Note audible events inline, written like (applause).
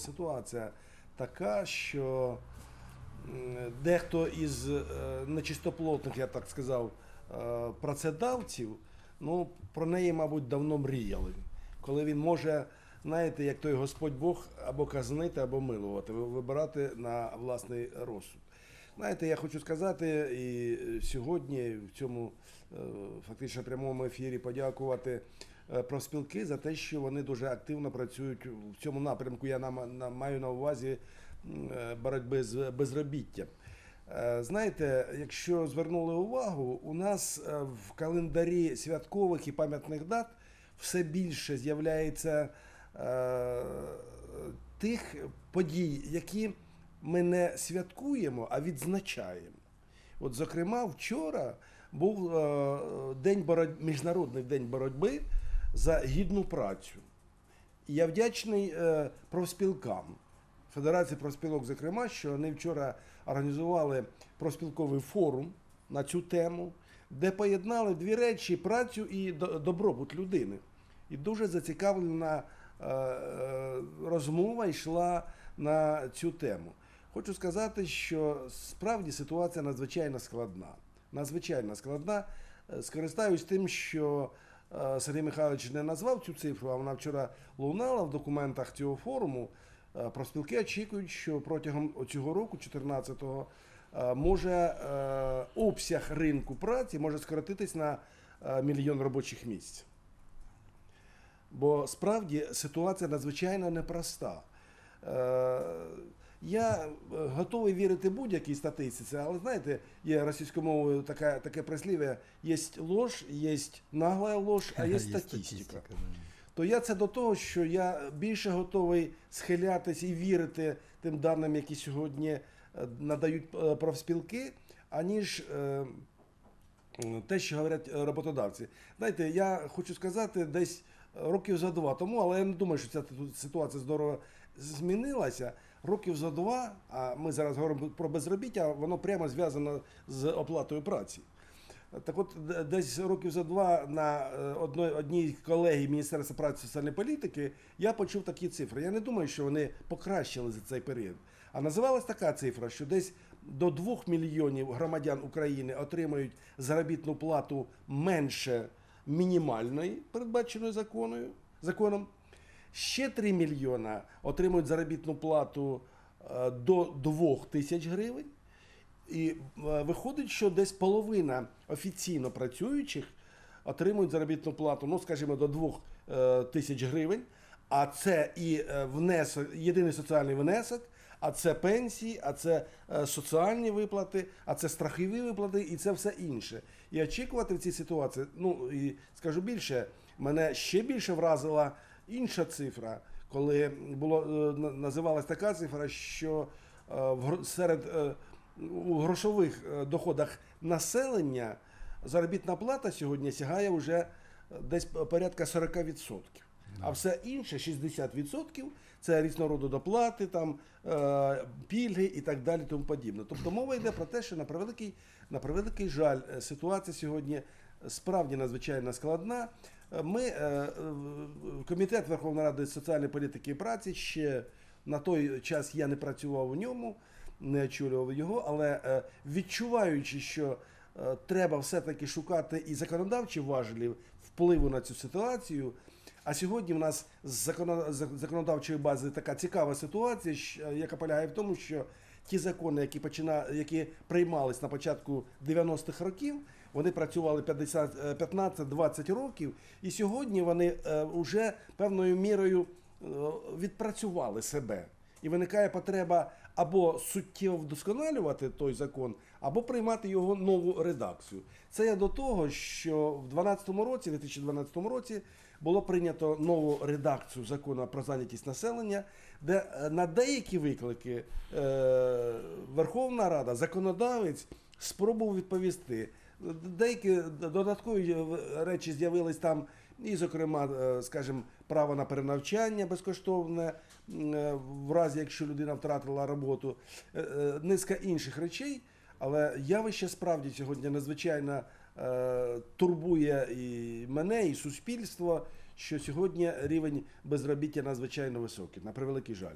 ситуація така, що дехто із е, нечистоплотних, я так сказав, е, працедавців, ну, про неї, мабуть, давно мріяли. Коли він може, знаєте, як той Господь Бог або казнити, або милувати, вибирати на власний розсуд. Знаєте, я хочу сказати і сьогодні в цьому е, фактично прямому ефірі подякувати профспілки за те, що вони дуже активно працюють в цьому напрямку. Я маю на увазі е, боротьби з безробіттям. Е, Знаєте, якщо звернули увагу, у нас е, в календарі святкових і пам'ятних дат все більше з'являється е, тих подій, які ми не святкуємо, а відзначаємо. От, зокрема, вчора був е, день боротьби, міжнародний день боротьби за гідну працю. Я вдячний е, профспілкам, Федерації профспілок, зокрема, що вони вчора організували профспілковий форум на цю тему, де поєднали дві речі працю і добробут людини. І дуже зацікавлена е, е, розмова йшла на цю тему. Хочу сказати, що справді ситуація надзвичайно складна. Надзвичайно складна. Скористаюсь тим, що Сергій Михайлович не назвав цю цифру, а вона вчора лунала в документах цього форуму. Е, Профспілки очікують, що протягом цього року, 14-го, е, може е, обсяг ринку праці може скоротитись на е, мільйон робочих місць. Бо справді ситуація надзвичайно непроста. Я е, готовий вірити будь-якій статистиці, але знаєте, є російською мовою така, таке прислів'я: є ложь, є нагла ложь, а (laughs) є статистика. То я це до того, що я більше готовий схилятись і вірити тим даним, які сьогодні е, надають е, профспілки, аніж те, що говорять роботодавці. Знаєте, я хочу сказати, десь років за два тому, але я не думаю, що ця ситуація здорово змінилася. Років за два, а ми зараз говоримо про безробіття, воно прямо зв'язано з оплатою праці. Так от, десь років за два на е, одної, одній колегії Міністерства праці і соціальної політики я почув такі цифри. Я не думаю, що вони покращили за цей період. А називалась така цифра, що десь до 2 мільйонів громадян України отримують заробітну плату менше мінімальної, передбаченої законом. Ще 3 мільйона отримують заробітну плату е, до 2 тисяч гривень. І е, виходить, що десь половина офіційно працюючих отримують заробітну плату, ну, скажімо, до 2 е, тисяч гривень. А це і внесок, єдиний соціальний внесок, а це пенсії, а це соціальні виплати, а це страхові виплати і це все інше. І очікувати в цій ситуації, ну і скажу більше, мене ще більше вразила інша цифра, коли було е, називалась така цифра, що е, серед е, у грошових доходах населення заробітна плата сьогодні сягає вже десь порядка 40%. А все інше 60% це різнороду доплати, там, пільги і так далі, тому подібне. Тобто мова йде про те, що на превеликий, на превеликий жаль, ситуація сьогодні справді надзвичайно складна. Ми, е, комітет Верховної Ради соціальної політики і праці ще на той час я не працював у ньому, не очолював його, але е, відчуваючи, що е, треба все-таки шукати і законодавчі важелі впливу на цю ситуацію. А сьогодні в нас з законодавчої бази така цікава ситуація, яка полягає в тому, що ті закони, які почина, які приймались на початку 90-х років, вони працювали 50, е, 15-20 років, і сьогодні вони е, вже певною мірою е, відпрацювали себе. І виникає потреба або суттєво вдосконалювати той закон, або приймати його нову редакцію. Це я до того, що в 2012 році, 2012 році, було прийнято нову редакцію закону про зайнятість населення, де е, на деякі виклики е, Верховна Рада, законодавець спробував відповісти. Деякі додаткові е, речі з'явились там, і, зокрема, е, скажімо, право на перенавчання безкоштовне, е, в разі якщо людина втратила роботу, е, низка інших речей. Але явище справді сьогодні надзвичайно турбує і мене, і суспільство, що сьогодні рівень безробіття надзвичайно високий, на превеликий жаль.